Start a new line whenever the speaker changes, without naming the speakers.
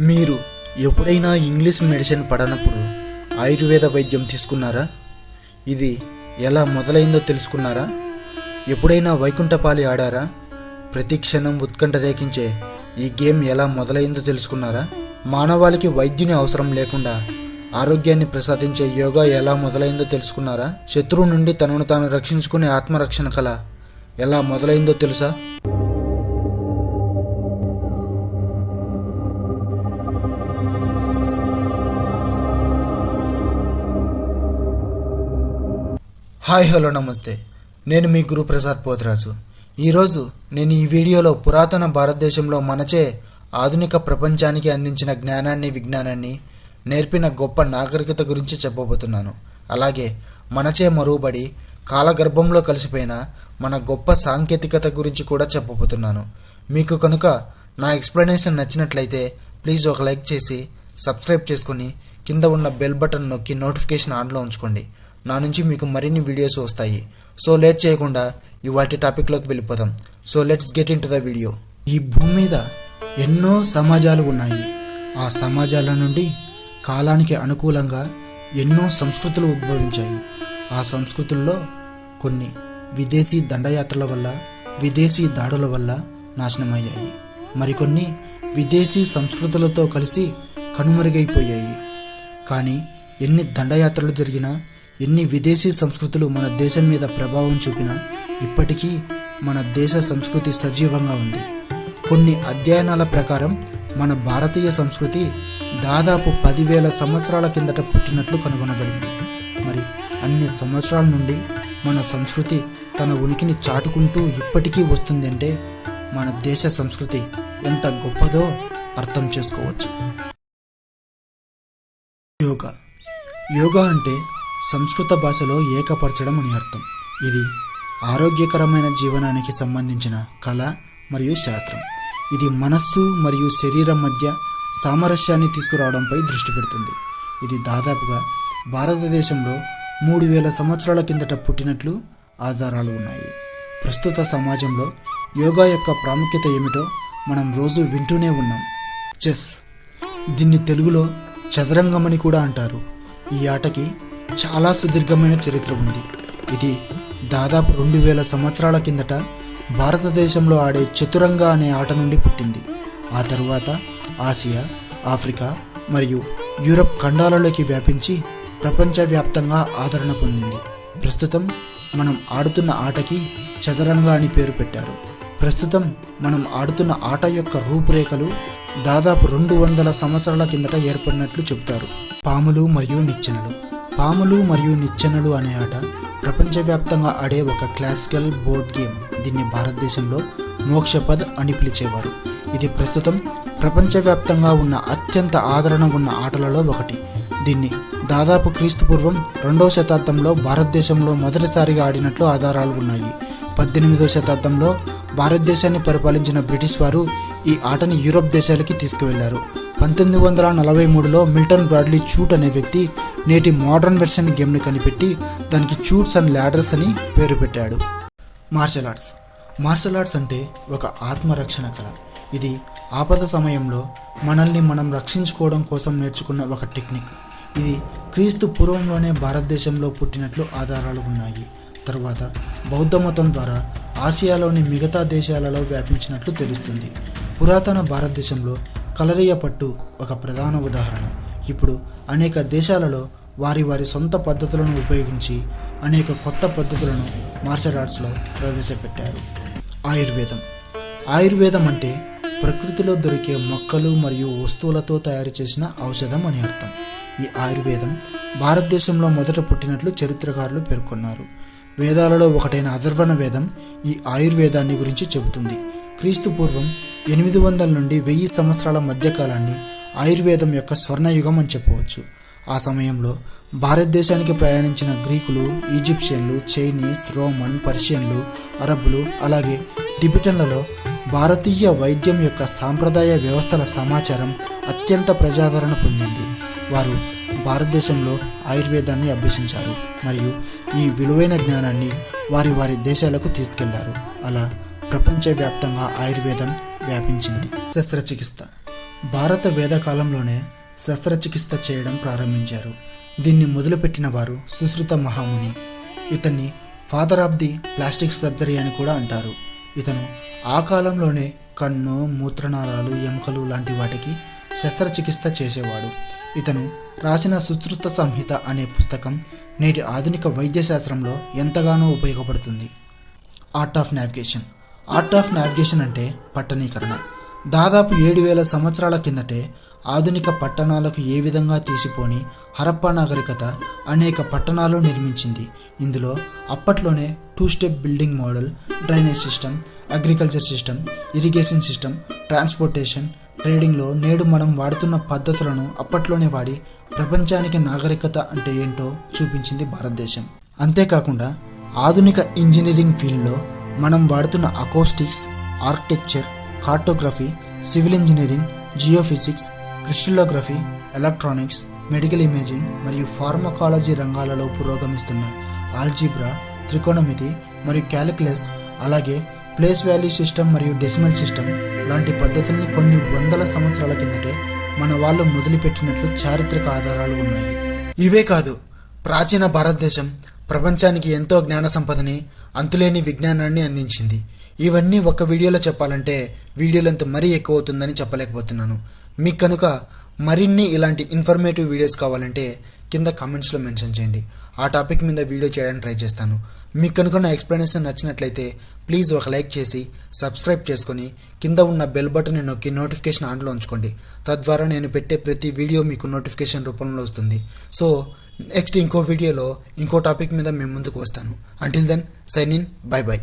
మీరు ఎప్పుడైనా English medicine పడనప్పుడు Ayurveda వైద్యం తీసుకున్నారా? ఇది ఎలా మొదలైందో తెలుసుకున్నారా? ఎప్పుడైనా వైకుంఠపాలి ఆడారా? ప్రతి క్షణం ఉత్కంఠ రేకించే ఈ గేమ్ ఎలా మొదలైందో తెలుసుకున్నారా? మానవాళికి వైద్యుని అవసరం లేకుండా ఆరోగ్యాన్ని ప్రసాదించే యోగా ఎలా మొదలైందో తెలుసుకున్నారా? శత్రువు నుండి తనను తాను రక్షించుకునే ఆత్మరక్షణ కళ ఎలా మొదలైందో తెలుసా? హాయ్ హలో నమస్తే. నేను మీ గురుప్రసాద్ పోతిరాజు పోతరాజు. ఈరోజు నేను ఈ వీడియోలో పురాతన భారతదేశంలో మనచే ఆధునిక ప్రపంచానికి అందించిన జ్ఞానాన్ని విజ్ఞానాన్ని నేర్పిన గొప్ప నాగరికత గురించి చెప్పబోతున్నాను. అలాగే మనచే మరుగుబడి కాలగర్భంలో కలిసిపోయిన మన గొప్ప సాంకేతికత గురించి కూడా చెప్పబోతున్నాను. మీకు కనుక నా ఎక్స్ప్లెనేషన్ నచ్చినట్లయితే ప్లీజ్ ఒక లైక్ చేసి సబ్స్క్రైబ్ చేసుకుని కింద ఉన్న బెల్ బటన్ నొక్కి నోటిఫికేషన్ ఆన్లో ఉంచుకోండి. నా నుంచి మీకు మరిన్ని వీడియోస్ వస్తాయి. సో లేట్ చేయకుండా ఇవాటి టాపిక్లోకి వెళ్ళిపోదాం. So let's get into the video ఈ భూమి మీద ఎన్నో సమాజాలు ఉన్నాయి. ఆ సమాజాల నుండి కాలానికి అనుకూలంగా ఎన్నో సంస్కృతులు ఉద్భవించాయి. ఆ సంస్కృతుల్లో కొన్ని విదేశీ దండయాత్రల వల్ల విదేశీ దాడుల వల్ల నాశనమయ్యాయి. మరికొన్ని విదేశీ సంస్కృతులతో కలిసి కనుమరుగైపోయాయి. కానీ ఎన్ని దండయాత్రలు జరిగినా ఎన్ని విదేశీ సంస్కృతులు మన దేశం మీద ప్రభావం చూపినా ఇప్పటికీ మన దేశ సంస్కృతి సజీవంగా ఉంది. కొన్ని అధ్యయనాల ప్రకారం మన భారతీయ సంస్కృతి దాదాపు పదివేల సంవత్సరాల కిందట పుట్టినట్లు కనుగొనబడింది. మరి అన్ని సంవత్సరాల నుండి మన సంస్కృతి తన ఉనికిని చాటుకుంటూ ఇప్పటికీ వస్తుందంటే మన దేశ సంస్కృతి ఎంత గొప్పదో అర్థం చేసుకోవచ్చు. యోగా. యోగా అంటే సంస్కృత భాషలో ఏకపరచడం అని అర్థం. ఇది ఆరోగ్యకరమైన జీవనానికి సంబంధించిన కళ మరియు శాస్త్రం. ఇది మనస్సు మరియు శరీరం మధ్య సామరస్యాన్ని తీసుకురావడంపై దృష్టి పెడుతుంది. ఇది దాదాపుగా భారతదేశంలో మూడు వేల సంవత్సరాల కిందట పుట్టినట్లు ఆధారాలు ఉన్నాయి. ప్రస్తుత సమాజంలో యోగా యొక్క ప్రాముఖ్యత ఏమిటో మనం రోజు వింటూనే ఉన్నాం. చెస్. దీన్ని తెలుగులో చదరంగం అని కూడా అంటారు. ఈ ఆటకి చాలా సుదీర్ఘమైన చరిత్ర ఉంది. ఇది దాదాపు రెండు వేల సంవత్సరాల కిందట భారతదేశంలో ఆడే చతురంగ అనే ఆట నుండి పుట్టింది. ఆ తరువాత ఆసియా ఆఫ్రికా మరియు యూరప్ ఖండాలలోకి వ్యాపించి ప్రపంచవ్యాప్తంగా ఆదరణ పొందింది. ప్రస్తుతం మనం ఆడుతున్న ఆటకి చదరంగ అని పేరు పెట్టారు. ప్రస్తుతం మనం ఆడుతున్న ఆట యొక్క రూపురేఖలు దాదాపు రెండు వందల సంవత్సరాల కిందట ఏర్పడినట్లు చెబుతారు. పాములు మరియు నిచ్చెనలు. పాములు మరియు నిచ్చెనలు అనే ఆట ప్రపంచవ్యాప్తంగా ఆడే ఒక క్లాసికల్ బోర్డ్ గేమ్. దీన్ని భారతదేశంలో మోక్షపద్ అని పిలిచేవారు. ఇది ప్రస్తుతం ప్రపంచవ్యాప్తంగా ఉన్న అత్యంత ఆదరణ ఉన్న ఆటలలో ఒకటి. దీన్ని దాదాపు క్రీస్తుపూర్వం రెండవ శతాబ్దంలో భారతదేశంలో మొదటిసారిగా ఆడినట్లు ఆధారాలు ఉన్నాయి. పద్దెనిమిదవ శతాబ్దంలో భారతదేశాన్ని పరిపాలించిన బ్రిటిష్ వారు ఈ ఆటను యూరోప్ దేశాలకి తీసుకువెళ్ళారు. పంతొమ్మిది వందల నలభై మూడులో మిల్టన్ బ్రాడ్లీ చూట్ అనే వ్యక్తి నేటి మోడర్న్ వెర్షన్ గేమ్ని కనిపెట్టి దానికి చూట్స్ అండ్ ల్యాడర్స్ అని పేరు పెట్టాడు. Martial arts. మార్షల్ ఆర్ట్స్ అంటే ఒక ఆత్మరక్షణ కళ. ఇది ఆపద సమయంలో మనల్ని మనం రక్షించుకోవడం కోసం నేర్చుకున్న ఒక టెక్నిక్. ఇది క్రీస్తు పూర్వంలోనే భారతదేశంలో పుట్టినట్లు ఆధారాలు ఉన్నాయి. తర్వాత బౌద్ధ మతం ద్వారా ఆసియాలోని మిగతా దేశాలలో వ్యాపించినట్లు తెలుస్తుంది. పురాతన భారతదేశంలో కలరియ పట్టు ఒక ప్రధాన ఉదాహరణ. ఇప్పుడు అనేక దేశాలలో వారి వారి సొంత పద్ధతులను ఉపయోగించి అనేక కొత్త పద్ధతులను మార్షల్ ఆర్ట్స్లో ప్రవేశపెట్టారు. ఆయుర్వేదం. ఆయుర్వేదం అంటే ప్రకృతిలో దొరికే మొక్కలు మరియు వస్తువులతో తయారు చేసిన ఔషధం అని అర్థం. ఈ ఆయుర్వేదం భారతదేశంలో మొదట పుట్టినట్లు చరిత్రకారులు పేర్కొన్నారు. వేదాలలో ఒకటైన అధర్వణ వేదం ఈ ఆయుర్వేదాన్ని గురించి చెబుతుంది. క్రీస్తు పూర్వం ఎనిమిది వందల నుండి వెయ్యి సంవత్సరాల మధ్యకాలాన్ని ఆయుర్వేదం యొక్క స్వర్ణయుగం అని చెప్పవచ్చు. ఆ సమయంలో భారతదేశానికి ప్రయాణించిన గ్రీకులు ఈజిప్షియన్లు చైనీస్ రోమన్ పర్షియన్లు అరబ్బులు అలాగే టిబిటన్లలో భారతీయ వైద్యం యొక్క సాంప్రదాయ వ్యవస్థల సమాచారం అత్యంత ప్రజాదరణ పొందింది. వారు భారతదేశంలో ఆయుర్వేదాన్ని అభ్యసించారు మరియు ఈ విలువైన జ్ఞానాన్ని వారి వారి దేశాలకు తీసుకెళ్ళారు. అలా ప్రపంచవ్యాప్తంగా ఆయుర్వేదం వ్యాపించింది. శస్త్రచికిత్స. భారత వేదకాలంలోనే శస్త్రచికిత్స చేయడం ప్రారంభించారు. దీన్ని మొదలుపెట్టిన వారు సుశ్రుత మహాముని. ఇతన్ని father of the plastic surgery అని కూడా అంటారు. ఇతను ఆ కాలంలోనే కన్ను మూత్రనాళాలు ఎముకలు లాంటి వాటికి శస్త్రచికిత్స చేసేవాడు. ఇతను రాసిన సుశ్రుత సంహిత అనే పుస్తకం నేటి ఆధునిక వైద్యశాస్త్రంలో ఎంతగానో ఉపయోగపడుతుంది. Art of navigation art of navigation అంటే పట్టణీకరణ. దాదాపు ఏడు వేల సంవత్సరాల కిందటే ఆధునిక పట్టణాలకు ఏ విధంగా తీసిపోని హరప్పా నాగరికత అనేక పట్టణాలు నిర్మించింది. ఇందులో అప్పట్లోనే two step building model drainage system agriculture system irrigation system transportation ట్రేడింగ్లో నేడు మనం వాడుతున్న పద్ధతులను అప్పట్లోనే వాడి ప్రపంచానికి నాగరికత అంటే ఏంటో చూపించింది భారతదేశం. అంతేకాకుండా ఆధునిక ఇంజనీరింగ్ ఫీల్డ్లో మనం వాడుతున్న acoustics architecture cartography civil engineering geophysics crystallography electronics medical imaging మరియు ఫార్మకాలజీ రంగాలలో పురోగమిస్తున్న ఆల్జీబ్రా త్రికోణమితి మరియు క్యాలిక్యులస్ అలాగే ప్లేస్ వాల్యూ సిస్టమ్ మరియు డెసిమల్ సిస్టమ్ లాంటి పద్ధతుల్ని కొన్ని వందల సంవత్సరాల కిందటే మన వాళ్ళు మొదలుపెట్టినట్లు చారిత్రక ఆధారాలు ఉన్నాయి. ఇవే కాదు ప్రాచీన భారతదేశం ప్రపంచానికి ఎంతో జ్ఞాన సంపదని అంతులేని విజ్ఞానాన్ని అందించింది. ఇవన్నీ ఒక వీడియోలో చెప్పాలంటే వీడియోలంత మరీ ఎక్కువ అవుతుందని చెప్పలేకపోతున్నాను. మీకు కనుక మరిన్ని ఇలాంటి ఇన్ఫర్మేటివ్ వీడియోస్ కావాలంటే కింద కామెంట్స్లో మెన్షన్ చేయండి. ఆ టాపిక్ మీద వీడియో చేయడానికి ట్రై చేస్తాను. మీకు కనుక నా ఎక్స్ప్లెనేషన్ నచ్చినట్లయితే ప్లీజ్ ఒక లైక్ చేసి సబ్స్క్రైబ్ చేసుకొని కింద ఉన్న బెల్ బటన్ నొక్కి నోటిఫికేషన్ ఆన్లో ఉంచుకోండి. తద్వారా నేను పెట్టే ప్రతి వీడియో మీకు నోటిఫికేషన్ రూపంలో వస్తుంది. సో నెక్స్ట్ ఇంకో వీడియోలో ఇంకో టాపిక్ మీద మేము ముందుకు వస్తాను. Until then sign in bye bye